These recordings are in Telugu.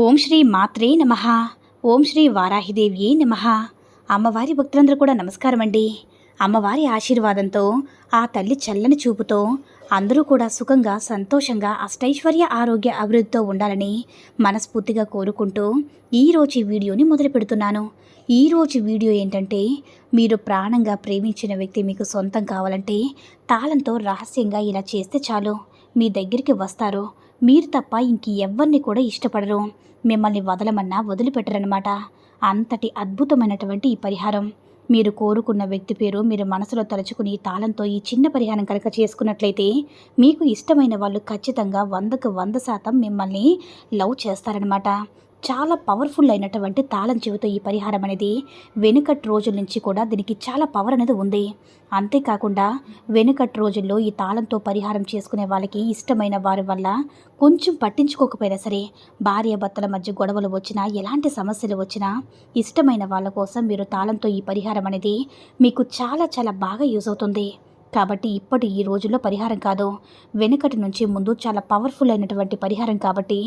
ఓం శ్రీ మాత్రే నమ. ఓం శ్రీ వారాహిదేవియే నమ. అమ్మవారి భక్తులందరూ కూడా నమస్కారం అండి. అమ్మవారి ఆశీర్వాదంతో ఆ తల్లి చల్లని చూపుతో అందరూ కూడా సుఖంగా సంతోషంగా అష్టైశ్వర్య ఆరోగ్య అభివృద్ధితో ఉండాలని మనస్ఫూర్తిగా కోరుకుంటూ ఈరోజు వీడియోని మొదలు పెడుతున్నాను. ఈరోజు వీడియో ఏంటంటే మీరు ప్రాణంగా ప్రేమించిన వ్యక్తి మీకు సొంతం కావాలంటే తాళంతో రహస్యంగా ఇలా చేస్తే చాలు. మీ దగ్గరికి వస్తారు. మీరు తప్ప ఇంక కూడా ఇష్టపడరు. మిమ్మల్ని వదలమన్నా వదిలిపెట్టరనమాట అంతటి అద్భుతమైనటువంటి ఈ పరిహారం. మీరు కోరుకున్న వ్యక్తి పేరు మీరు మనసులో తలుచుకుని ఈ తాళంతో ఈ చిన్న పరిహారం కనుక చేసుకున్నట్లయితే మీకు ఇష్టమైన వాళ్ళు ఖచ్చితంగా వందకు వంద శాతం మిమ్మల్ని లవ్ చేస్తారనమాట చాలా పవర్ఫుల్ అయినటువంటి తాళం చెవితో ఈ పరిహారం అనేది వెనుకటి రోజుల నుంచి కూడా దీనికి చాలా పవర్ అనేది ఉంది. అంతేకాకుండా వెనుకటి రోజుల్లో ఈ తాళంతో పరిహారం చేసుకునే వాళ్ళకి ఇష్టమైన వారి వల్ల కొంచెం పట్టించుకోకపోయినా సరే భార్య భర్తల మధ్య గొడవలు వచ్చినా ఎలాంటి సమస్యలు వచ్చినా ఇష్టమైన వాళ్ళ కోసం మీరు తాళంతో ఈ పరిహారం అనేది మీకు చాలా చాలా బాగా యూజ్ అవుతుంది. కాబట్టి ఇప్పటి ఈ రోజుల్లో పరిహారం కాదు. వెనుకటి నుంచి ముందు చాలా పవర్ఫుల్ అయినటువంటి పరిహారం కాబట్టి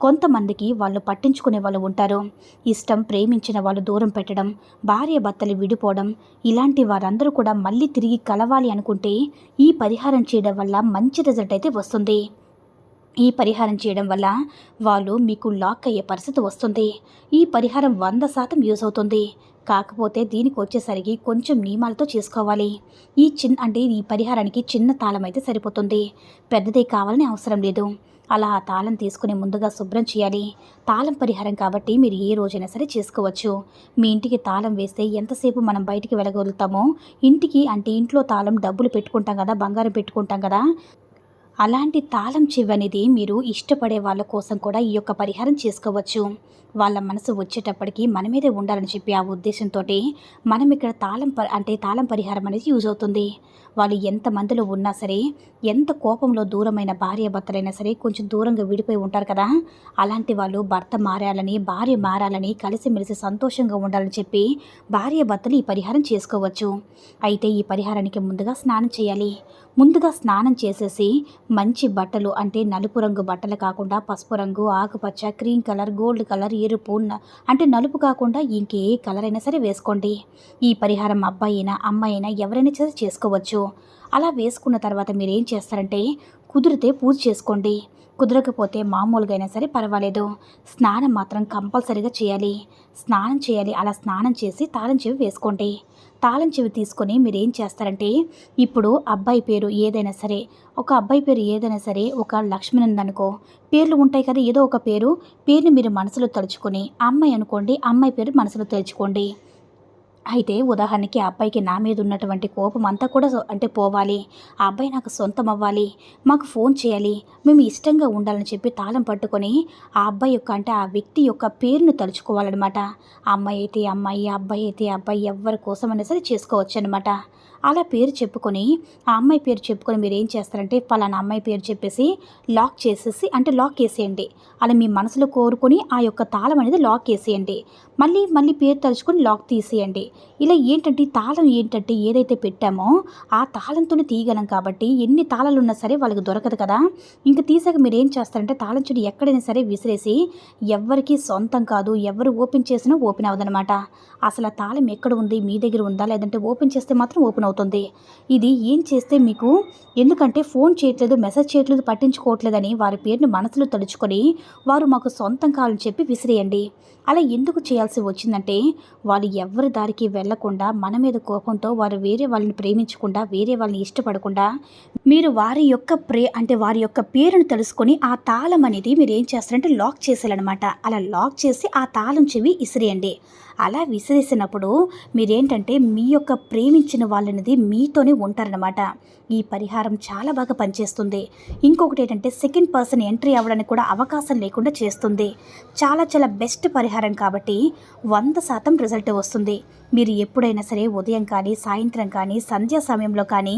కొంతమందికి వాళ్ళు పట్టించుకునే వాళ్ళు ఉంటారు. ఇష్టం ప్రేమించిన వాళ్ళు దూరం పెట్టడం భార్య భర్తలు విడిపోవడం ఇలాంటి వారందరూ కూడా మళ్ళీ తిరిగి కలవాలి అనుకుంటే ఈ పరిహారం చేయడం వల్ల మంచి రిజల్ట్ అయితే వస్తుంది. ఈ పరిహారం చేయడం వల్ల వాళ్ళు మీకు లాక్ అయ్యే పరిస్థితి వస్తుంది. ఈ పరిహారం వంద శాతం యూజ్ అవుతుంది. కాకపోతే దీనికి వచ్చేసరికి కొంచెం నియమాలతో చేసుకోవాలి. ఈ చిన్న అంటే ఈ పరిహారానికి చిన్న తాళం అయితే సరిపోతుంది. పెద్దదే కావాలని అవసరం లేదు. అలా ఆ తాళం తీసుకుని ముందుగా శుభ్రం చేయాలి. తాళం పరిహారం కాబట్టి మీరు ఏ రోజైనా సరే చేసుకోవచ్చు. మీ ఇంటికి తాళం వేస్తే ఎంతసేపు మనం బయటికి వెళ్ళగలుగుతామో? ఇంటికి అంటే ఇంట్లో తాళం డబ్బులు పెట్టుకుంటాం కదా బంగారం పెట్టుకుంటాం కదా. అలాంటి తాళం చెవి అనేది మీరు ఇష్టపడే వాళ్ళ కోసం కూడా ఈ యొక్క పరిహారం చేసుకోవచ్చు. వాళ్ళ మనసు వచ్చేటప్పటికి మన మీదే ఉండాలని చెప్పి ఆ ఉద్దేశంతో మనం ఇక్కడ తాళం ప అంటే తాళం పరిహారం అనేది యూజ్ అవుతుంది. వాళ్ళు ఎంత మందిలో ఉన్నా సరే ఎంత కోపంలో దూరమైన భార్య భర్తలైనా సరే కొంచెం దూరంగా విడిపోయి ఉంటారు కదా. అలాంటి వాళ్ళు భర్త మారాలని భార్య మారాలని కలిసిమెలిసి సంతోషంగా ఉండాలని చెప్పి భార్య భర్తలు ఈ పరిహారం చేసుకోవచ్చు. అయితే ఈ పరిహారానికి ముందుగా స్నానం చేయాలి. ముందుగా స్నానం చేసేసి మంచి బట్టలు అంటే నలుపు రంగు బట్టలు కాకుండా పసుపు రంగు ఆకుపచ్చ క్రీమ్ కలర్ గోల్డ్ కలర్ ఎరుపు అంటే నలుపు కాకుండా ఇంకే కలర్ అయినా సరే వేసుకోండి. ఈ పరిహారం అబ్బాయి అయినా అమ్మాయి అయినా ఎవరైనా సరే చేసుకోవచ్చు. అలా వేసుకున్న తర్వాత మీరు ఏం చేస్తారంటే కుదిరితే పూజ చేసుకోండి. కుదరకపోతే మామూలుగా అయినా సరే పర్వాలేదు. స్నానం మాత్రం కంపల్సరీగా చేయాలి. స్నానం చేయాలి. అలా స్నానం చేసి తాళం చెవి వేసుకోండి. తాళం చెవి తీసుకొని మీరు ఏం చేస్తారంటే ఇప్పుడు అబ్బాయి పేరు ఏదైనా సరే ఒక అబ్బాయి పేరు ఏదైనా సరే ఒక లక్ష్మణ్ ఉందనుకో పేర్లు ఉంటాయి కదా ఏదో ఒక పేరు పేరుని మీరు మనసులో తలుచుకొని అమ్మాయి అనుకోండి అమ్మాయి పేరు మనసులో తలుచుకోండి. అయితే ఉదాహరణకి ఆ అబ్బాయికి నా మీద ఉన్నటువంటి కోపం అంతా కూడా అంటే పోవాలి. ఆ అబ్బాయి నాకు సొంతం అవ్వాలి. మాకు ఫోన్ చేయాలి. మేము ఇష్టంగా ఉండాలని చెప్పి తాళం పట్టుకొని ఆ అబ్బాయి యొక్క అంటే ఆ వ్యక్తి యొక్క పేరును తలుచుకోవాలన్నమాట. అమ్మాయి అయితే అమ్మాయి అబ్బాయి అయితే అబ్బాయి ఎవరి కోసమైనా సరే చేసుకోవచ్చు అనమాట అలా పేరు చెప్పుకొని ఆ అమ్మాయి పేరు చెప్పుకొని మీరు ఏం చేస్తారంటే పలానా అమ్మాయి పేరు చెప్పేసి లాక్ చేసేసి అంటే లాక్ వేసేయండి అలా మీ మనసులో కోరుకొని ఆ యొక్క తాళం అనేది లాక్ వేసేయండి మళ్ళీ మళ్ళీ పేరు తలుచుకొని లాక్ తీసేయండి. ఇలా ఏంటంటే తాళం ఏంటంటే ఏదైతే పెట్టామో ఆ తాళంతోనే తీయగలం కాబట్టి ఎన్ని తాళాలు ఉన్నా సరే వాళ్ళకి దొరకదు కదా. ఇంక తీసాక మీరు ఏం చేస్తారంటే తాళం చెడు ఎక్కడైనా సరే విసిరేసి ఎవ్వరికి సొంతం కాదు ఎవరు ఓపెన్ చేసినా ఓపెన్ అవ్వదనమాట అసలు ఆ తాళం ఎక్కడ ఉంది? మీ దగ్గర ఉందా? లేదంటే ఓపెన్ చేస్తే మాత్రం ఓపెన్ అవుతుంది? ఇది ఏం చేస్తే మీకు? ఎందుకంటే ఫోన్ చేయట్లేదు మెసేజ్ చేయట్లేదు పట్టించుకోవట్లేదని వారి పేరును మనసులో తలుచుకొని వారు మాకు సొంతం కావాలని చెప్పి విసిరేయండి. అలా ఎందుకు చేయాల్సి వచ్చిందంటే వాళ్ళు ఎవరి దారికి వెళ్ళకుండా మన మీద కోపంతో వారు వేరే వాళ్ళని ప్రేమించకుండా వేరే వాళ్ళని ఇష్టపడకుండా మీరు వారి యొక్క ప్రే అంటే వారి యొక్క పేరును తెలుసుకొని ఆ తాళం అనేది మీరు ఏం చేస్తారంటే లాక్ చేసేయాలన్నమాట. అలా లాక్ చేసి ఆ తాళం చెవి విసిరేయండి. అలా విసిరేసినప్పుడు మీరేంటంటే మీ యొక్క ప్రేమించిన వాళ్ళ అనేది మీతోనే ఉంటారనమాట ఈ పరిహారం చాలా బాగా పనిచేస్తుంది. ఇంకొకటి ఏంటంటే సెకండ్ పర్సన్ ఎంట్రీ అవ్వడానికి కూడా అవకాశం లేకుండా చేస్తుంది. చాలా చాలా బెస్ట్ పరిహారం కాబట్టి వంద శాతం రిజల్ట్ వస్తుంది. మీరు ఎప్పుడైనా సరే ఉదయం కానీ సాయంత్రం కానీ సంధ్యా సమయంలో కానీ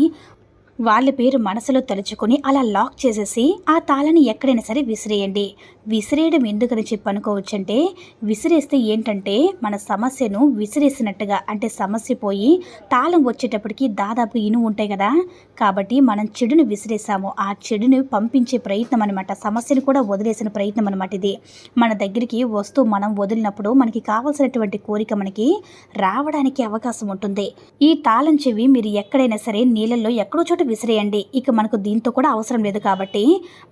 వాళ్ళ పేరు మనసులో తలుచుకొని అలా లాక్ చేసేసి ఆ తాళాన్ని ఎక్కడైనా సరే విసిరేయండి. విసిరేయడం ఎందుకని చెప్పి అనుకోవచ్చంటే విసిరేస్తే ఏంటంటే మన సమస్యను విసిరేసినట్టుగా అంటే సమస్య పోయి తాళం వచ్చేటప్పటికి దాదాపు ఇనుము ఉంటాయి కదా. కాబట్టి మనం చెడుని విసిరేసాము. ఆ చెడుని పంపించే ప్రయత్నం అనమాట సమస్యను కూడా వదిలేసిన ప్రయత్నం అనమాట ఇది. మన దగ్గరికి వస్తూ మనం వదిలినప్పుడు మనకి కావాల్సినటువంటి కోరిక మనకి రావడానికి అవకాశం ఉంటుంది. ఈ తాళం చెవి మీరు ఎక్కడైనా సరే నీళ్ళల్లో ఎక్కడో చోట విసిరేయండి. ఇక మనకు దీంతో కూడా అవసరం లేదు కాబట్టి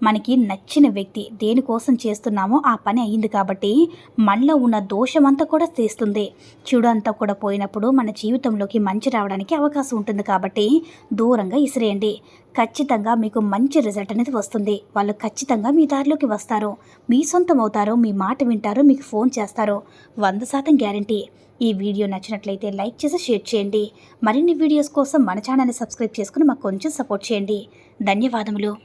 మనకి నచ్చిన వ్యక్తి దేనికోసం చేస్తున్నామో ఆ పని అయ్యింది కాబట్టి మనలో ఉన్న దోషమంతా కూడా తీస్తుంది చెడు అంతా కూడా పోయినప్పుడు మన జీవితంలోకి మంచి రావడానికి అవకాశం ఉంటుంది కాబట్టి దూరంగా విసిరేయండి. ఖచ్చితంగా మీకు మంచి రిజల్ట్ అనేది వస్తుంది. వాళ్ళు ఖచ్చితంగా మీ దారిలోకి వస్తారు. మీ సొంతం అవుతారు మీ మాట వింటారు. మీకు ఫోన్ చేస్తారు. వంద శాతం గ్యారంటీ. ఈ వీడియో నచ్చినట్లయితే లైక్ చేసి షేర్ చేయండి. మరిన్ని వీడియోస్ కోసం మన ఛానల్ని సబ్స్క్రైబ్ చేసుకుని మాకు కొంచెం సపోర్ట్ చేయండి. ధన్యవాదములు.